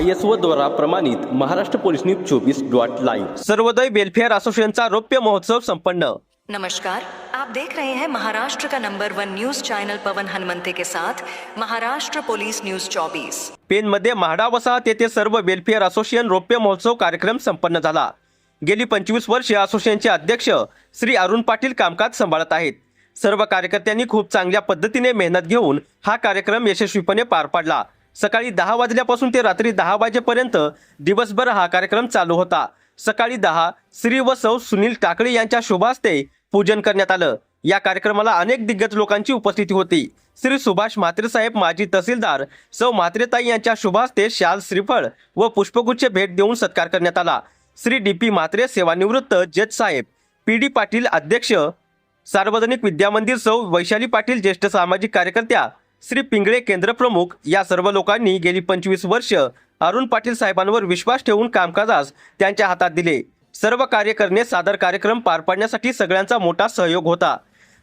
I S O द्वारा प्रमाणित Maharashtra police news चोवीस डॉट लाईव्ह. सर्वोदय वेलफेअर असोसिएशनचा रौप्य महोत्सव संपन्न. नमस्कार. आप देख रहे हैं महाराष्ट्र का number one news channel Pawan Hanumante के साथ महाराष्ट्र पुलिस न्यूज 24 पेनमध्ये म्हाडा वसाहत येथे सर्व वेलफेअर असोसिएशन रौप्य महोत्सव कार्यक्रम संपन्न झाला. गेली पंचवीस वर्षे असोसिएशनचे अध्यक्ष श्री अरुण पाटील कामकाज सांभाळत आहेत. सर्व कार्यकर्त्यांनी खूप चांगल्या पद्धतीने मेहनत घेऊन हा कार्यक्रम यशस्वीपणे पार पाडला. सकाळी दहा वाजल्यापासून ते रात्री दहा वाजेपर्यंत दिवसभर हा कार्यक्रम चालू होता. सकाळी दहा श्री व सौ सुनील टाकळे यांच्या शुभास्ते पूजन करण्यात आलं. या कार्यक्रमाला अनेक दिग्गज लोकांची उपस्थिती होती. श्री सुभाष म्हात्रे साहेब माजी तहसीलदार सौ म्हात्रेताई यांच्या शुभास्ते शाल श्रीफळ व पुष्पगुच्छ भेट देऊन सत्कार करण्यात आला. श्री डी पी म्हात्रे सेवानिवृत्त जज साहेब पी डी पाटील अध्यक्ष सार्वजनिक विद्यामंदिर सौ वैशाली पाटील ज्येष्ठ सामाजिक कार्यकर्त्या श्री पिंगळे केंद्रप्रमुख या सर्व लोकांनी गेली पंचवीस वर्ष अरुण पाटील साहेबांवर विश्वास ठेवून कामकाजास त्यांच्या हातात दिले. सर्व कार्य करणे सादर कार्यक्रम पार पाडण्यासाठी सगळ्यांचा मोठा सहयोग होता.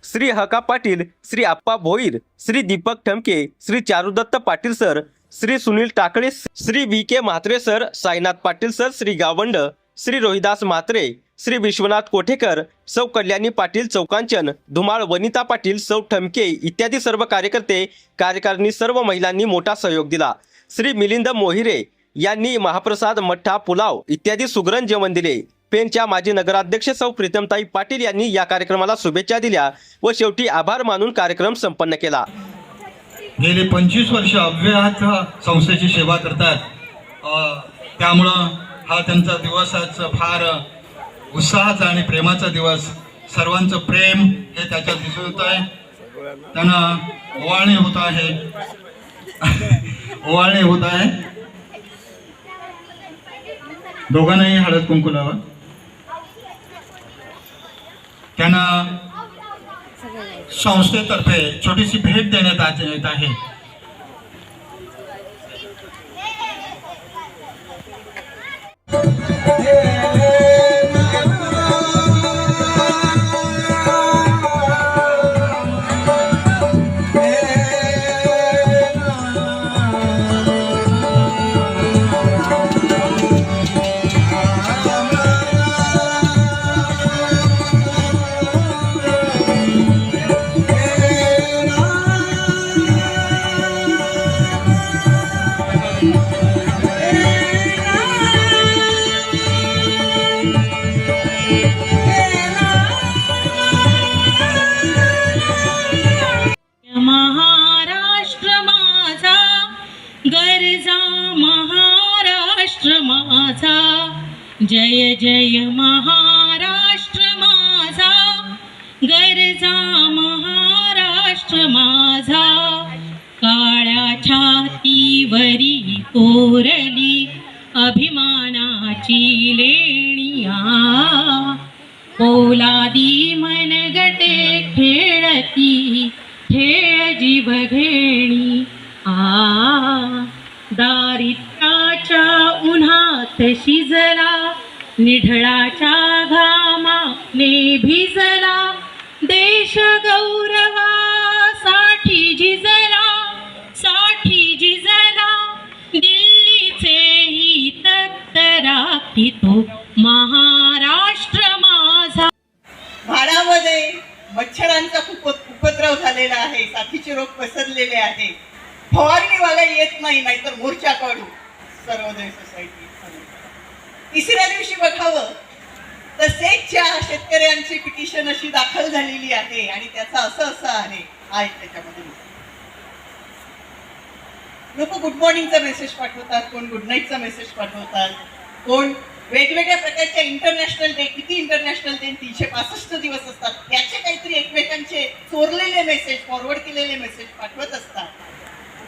Shri Haka Patil Shri Appa Bhoir Shri Deepak Thamke Shri Charudatta Patil sir Shri Sunil Takale Shri V K Mhatre sir Sainath Patil sir Shri Gawand Shri Rohidas Mhatre Shri Vishwanath Kothekar Sau Kalyani Patil चौकांचन Dhumal Vanita Patil सौ ठमके इत्यादी सर्व कार्यकर्ते कार्यकारिणी सर्व महिलांनी मोठा सहयोग दिला. श्री मिलिंद मोहिरे यांनी महाप्रसाद मठ्ठा पुलाव इत्यादी सुगरण जेवण दिले. पेनच्या माजी नगराध्यक्ष सौ प्रीतमताई पाटील यांनी या कार्यक्रमाला शुभेच्छा दिल्या व शेवटी आभार मानून कार्यक्रम संपन्न केला. गेले पंचवीस वर्ष अव्याहत संस्थेची सेवा करतात. त्यामुळं हा त्यांचा दिवस आज फार उत्साहाचा आणि प्रेमाचा दिवस. सर्वांचं प्रेम हे त्याच्यात दिसून येत आहे. त्यांना ओवाळणे होत आहे. ओवाळणे होत आहे. दोघांनाही हळद कुंकू लावा. त्यांना संस्थेतर्फे छोटीशी भेट देण्यात येत आहे. जा महाराष्ट्र माझा. काळ्या छातीवरी कोरली अभिमानाची लेणिया. पोलादी मनगटे खेळती खेळ जीव घेणी. आ दारिद्र्याच्या उन्हात शिजला निढळाच्या घामाने भिजला. देश गौरवासाठी झिजला साठी झिजला दिल्लीचे हित महाराष्ट्र माझा. भाडामध्ये मच्छरांचा खूप उपद्रव झालेला आहे साथीचे रोग पसरलेले आहे. फवारणीवाला येत नाही नाहीतर मोर्चा काढू. सर्वोदय सोसायटी तिसऱ्या दिवशी बघावं तसेच सेटच्या शेतकऱ्यांची पिटिशन अशी दाखल झालेली आहे आणि त्याचा असं असं आहे आहे त्याच्यामध्ये. लोक गुड मॉर्निंगचा मेसेज पाठवतात कोण गुड नाईटचा मेसेज पाठवतात कोण वेगवेगळ्या प्रकारच्या इंटरनॅशनल डे किती इंटरनॅशनल डे तीनशे पासष्ट दिवस असतात त्याचे काहीतरी एकमेकांचे चोरलेले मेसेज फॉरवर्ड केलेले मेसेज पाठवत असतात.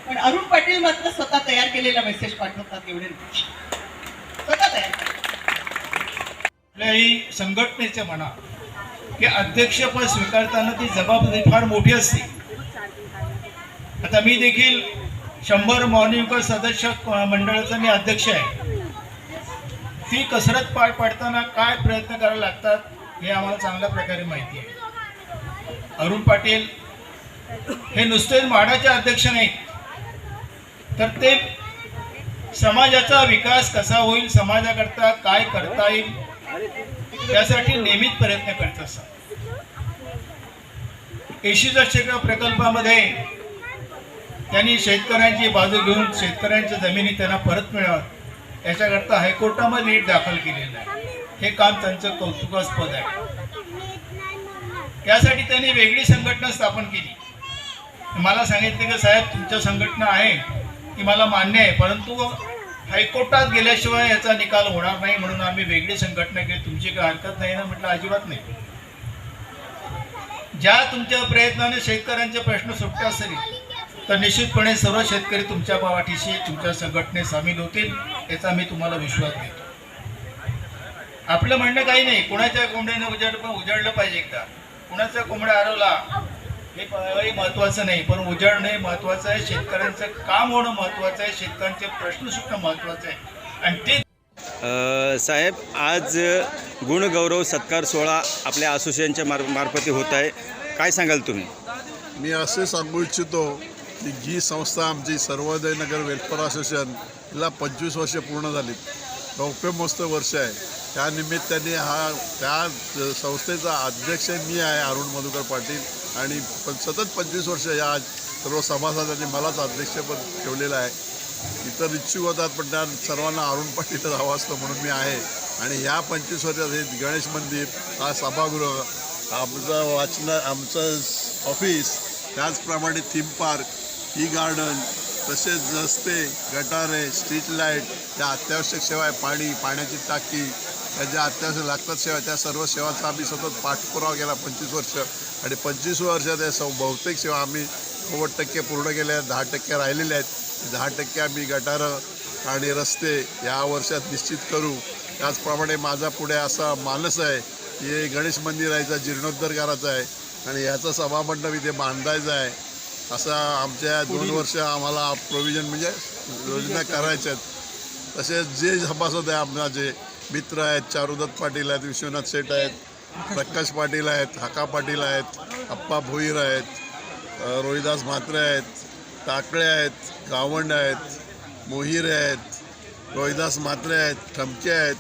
पण अरुण पाटील मात्र स्वतः तयार केलेला मेसेज पाठवतात एवढे स्वतः तयार काही संघटनेच्या म्हणा की अध्यक्षपद स्वीकारताना ती जबाबदारी फार मोठी असते. आता मी देखील शंभर मॉर्निंग सदस्य मंडळाचा मी अध्यक्ष आहे. ती कसरत पार पाडताना काय प्रयत्न करावे लागतात हे आम्हाला चांगल्या प्रकारे माहिती आहे. अरुण पाटील हे नुसतेच म्हाडाचे अध्यक्ष नाहीत. तर ते समाजाचा विकास कसा होईल समाजाकरता काय करता येईल त्यासाठी नेहमीच प्रयत्न करत असतात. एशी दशक प्रकल्पामध्ये त्यांनी शेतकऱ्यांची बाजू घेऊन शेतकऱ्यांच्या जमिनी त्यांना परत मिळाव्यात याच्याकरता हायकोर्टामध्ये नीट दाखल केलेलं आहे. हे काम त्यांचं कौतुकास्पद आहे. त्यासाठी त्यांनी वेगळी संघटना स्थापन केली. मला सांगितले की साहेब तुमच्या संघटना आहे ती मला मान्य आहे परंतु हायकोर्टात गेल्याशिवाय याचा निकाल होणार नाही म्हणून आम्ही वेगळी संघटना केली. तुमची काही हरकत नाही ना म्हटलं अजिबात नाही. ज्या तुमच्या प्रयत्नाने शेतकऱ्यांचे प्रश्न सुटले असेल तर निश्चितपणे सर्व शेतकरी तुमच्या पाठीशी तुमच्या संघटनेत सामील होतील याचा मी तुम्हाला विश्वास देतो. आपलं म्हणणं काही नाही. कुणाच्या कोंबड्याने उजाड उजाडलं पाहिजे एकदा? कुणाचा कोंबडा हरवला? हे हे महत्वाचं नाही पण उजाडणं हे महत्वाचं आहे शेतकऱ्यांचं काम होणं महत्वाचं आहे शेतकऱ्यांचे प्रश्न सुटणं महत्वाचं आहे. आणि ते अ, साहेब आज गुणगौरव सत्कार सोहळा आपल्या असोसिएशनच्या मार मार्फती होत आहे. काय सांगाल तुम्ही? मी असे सांगू इच्छितो की जी संस्था आमची सर्वोदय नगर वेलफेअर असोसिएशन हिला पंचवीस वर्ष पूर्ण झाली रौप्यमस्त वर्ष आहे. त्या निमित्ताने हा त्या संस्थेचा अध्यक्ष मी आहे अरुण मधुकर पाटील. आणि पण सतत पंचवीस वर्ष या सर्व सभासदांनी मलाच अध्यक्षपद ठेवलेलं आहे. इतर इच्छुक होतात पण त्या सर्वांना अरुण पाटीलच हवं असतं म्हणून मी आहे. आणि ह्या पंचवीस वर्षात हे गणेश मंदिर हा सभागृह आमचं वाचन आमचं ऑफिस त्याचप्रमाणे थीम पार्क ई गार्डन तसेच रस्ते गटारे स्ट्रीट लाइट या अत्यावश्यक सेवा आहे पाणी पाण्याची टाकी त्या ज्या अत्यावश्यक लागतात सेवा त्या सर्व सेवांचा आम्ही सतत पाठपुरावा केला पंचवीस वर्ष. आणि पंचवीस वर्षात या सौ बहुतेक सेवा आम्ही नव्वद टक्के पूर्ण केल्या आहेत दहा टक्के राहिलेल्या आहेत. दहा टक्के आम्ही गटारं आणि रस्ते या वर्षात निश्चित करू. त्याचप्रमाणे माझा पुढे असा मानस आहे की हे गणेश मंदिर आहे जीर्णोद्धार करायचा आहे आणि ह्याचं सभामंडप इथे बांधायचं आहे. असं आमच्या दोन वर्ष आम्हाला प्रोव्हिजन म्हणजे योजना करायच्या आहेत. तसेच जे सभासद आहे आमचे मित्र आहेत चारुदत्त पाटील आहेत विश्वनाथ सेठ आहेत प्रकाश पाटील आहेत हाका पाटील आहेत अप्पा भोईर आहेत रोहिदास म्हात्रे आहेत टाकळे आहेत गावंड आहेत मोहिर आहेत रोहिदास म्हात्रे आहेत ठमके आहेत.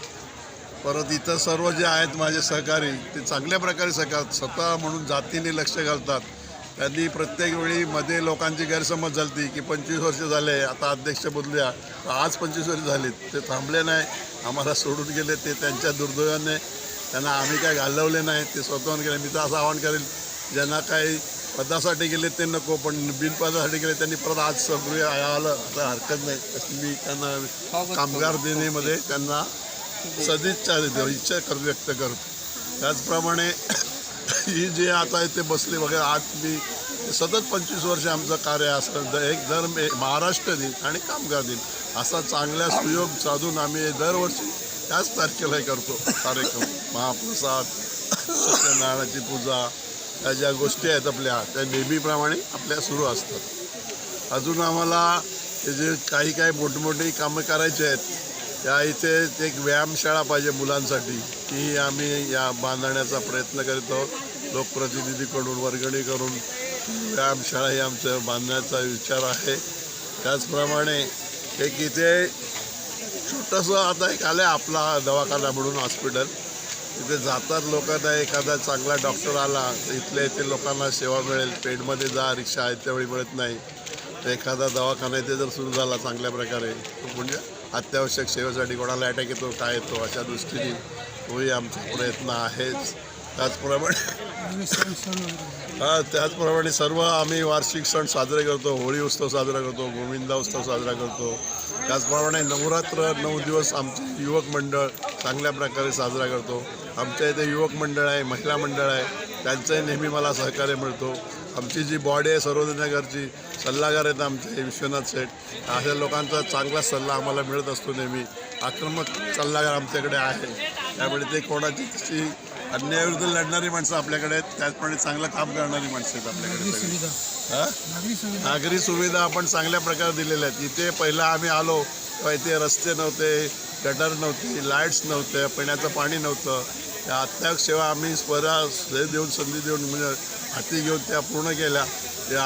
परत इतर सर्व जे आहेत माझे सहकारी ते चांगल्या प्रकारे सहकार स्वतः म्हणून जातीने लक्ष घालतात. त्यांनी प्रत्येक वेळी मध्ये लोकांची गैरसमज झाली की पंचवीस वर्ष झाले आता अध्यक्ष बदलूया. आज पंचवीस वर्ष झालीत. ते थांबले नाही. आम्हाला सोडून गेले ते त्यांच्या दुर्दैवाने. त्यांना आम्ही काय घालवले नाही ते स्वतःहून गेले. मी तर असं आवाहन करेल ज्यांना काही पदासाठी गेले ते नको पण बिनपदासाठी गेले त्यांनी परत आज सगळे आलं. आता हरकत नाही. अशी मी त्यांना कामगार दिनीमध्ये त्यांना सदिच्छा देतो इच्छा कर व्यक्त करतो. त्याचप्रमाणे ही जे आता इथे बसले वगैरे आज मी सतत पंचवीस वर्ष आमचं कार्य असं एक दर मे- महाराष्ट्र दिन आणि कामगार दिन. असा चांगल्या सुयोग साधून आम्ही दरवर्षी त्याच तारखेला करतो कार्यक्रम. महाप्रसाद सत्यनारायणाची पूजा त्या ज्या गोष्टी आहेत आपल्या त्या नेहमीप्रमाणे आपल्या सुरू असतात. अजून आम्हाला हे जे काही काही मोठमोठी कामं करायची आहेत त्या इथे एक व्यायामशाळा पाहिजे मुलांसाठी ती आम्ही या बांधण्याचा प्रयत्न करीत आहोत. लोकप्रतिनिधीकडून वर्गणी करून व्यायामशाळा ही आमचं बांधण्याचा विचार आहे. त्याचप्रमाणे एक इथे छोटंसं आता एक आलं आहे आपला दवाखाना म्हणून हॉस्पिटल. तिथे जातात लोकांना एखादा चांगला डॉक्टर आला तर इथल्या इथे लोकांना सेवा मिळेल. पेडमध्ये जा रिक्षा आहे त्यावेळी मिळत नाही. तर एखादा दवाखाना इथे जर सुरू झाला चांगल्या प्रकारे म्हणजे अत्यावश्यक सेवेसाठी कोणाला अटॅक येतो काय येतो अशा दृष्टीने तोही आमचा प्रयत्न आहेच. त्याचप्रमाणे हा त्याचप्रमाणे सर्व आम्ही वार्षिक सण साजरे करतो होळी उत्सव साजरा करतो गोविंदा उत्सव साजरा करतो. त्याचप्रमाणे नवरात्र नऊ दिवस आमचे युवक मंडळ चांगल्या प्रकारे साजरा करतो. आमच्या इथे युवक मंडळ आहे महिला मंडळ आहे त्यांचंही नेहमी मला सहकार्य मिळतो. आमची जी बॉडी आहे सर्वजनगरची सल्लागार आहेत आमचे विश्वनाथ शेठ. अशा लोकांचा चांगला सल्ला आम्हाला मिळत असतो नेहमी. आक्रमक सल्लागार आमच्याकडे आहे. त्यामुळे ते कोणाची तशी अन्यायाविरुद्ध लढणारी माणसं आपल्याकडे आहेत. त्याचप्रमाणे चांगलं काम करणारी माणसं आहेत आपल्याकडे. हा? नागरी सुविधा आपण चांगल्या प्रकारे दिलेल्या आहेत. इथे पहिला आम्ही आलो तेव्हा इथे रस्ते नव्हते गटर नव्हती लाईट्स नव्हते पिण्याचं पाणी नव्हतं. त्या अत्यावश्यक सेवा आम्ही स्वरा हे देऊन संधी देऊन म्हणजे हाती घेऊन त्या पूर्ण केल्या.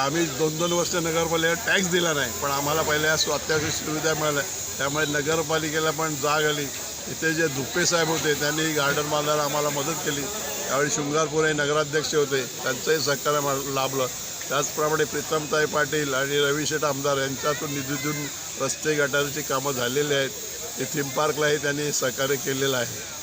आम्ही दोन दोन वर्ष नगरपालिका टॅक्स दिला नाही पण आम्हाला पहिल्या सु- अत्यावश्यक सुविधा मिळाल्या. त्यामुळे नगरपालिकेला पण जाग आली. इथे जे धुप्पे साहेब होते त्यांनी गार्डन बांधायला आम्हाला मदत केली. त्यावेळी शृंगारपूर हे नगराध्यक्ष होते त्यांचंही सहकार्य मा- लाभलं. त्याचप्रमाणे प्रीतमताई पाटील आणि रविशेठ आमदार यांच्यातून निधीतून रस्ते गटारीची कामं झालेली आहेत. ते थीम पार्कलाही त्यांनी सहकार्य केलेलं आहे.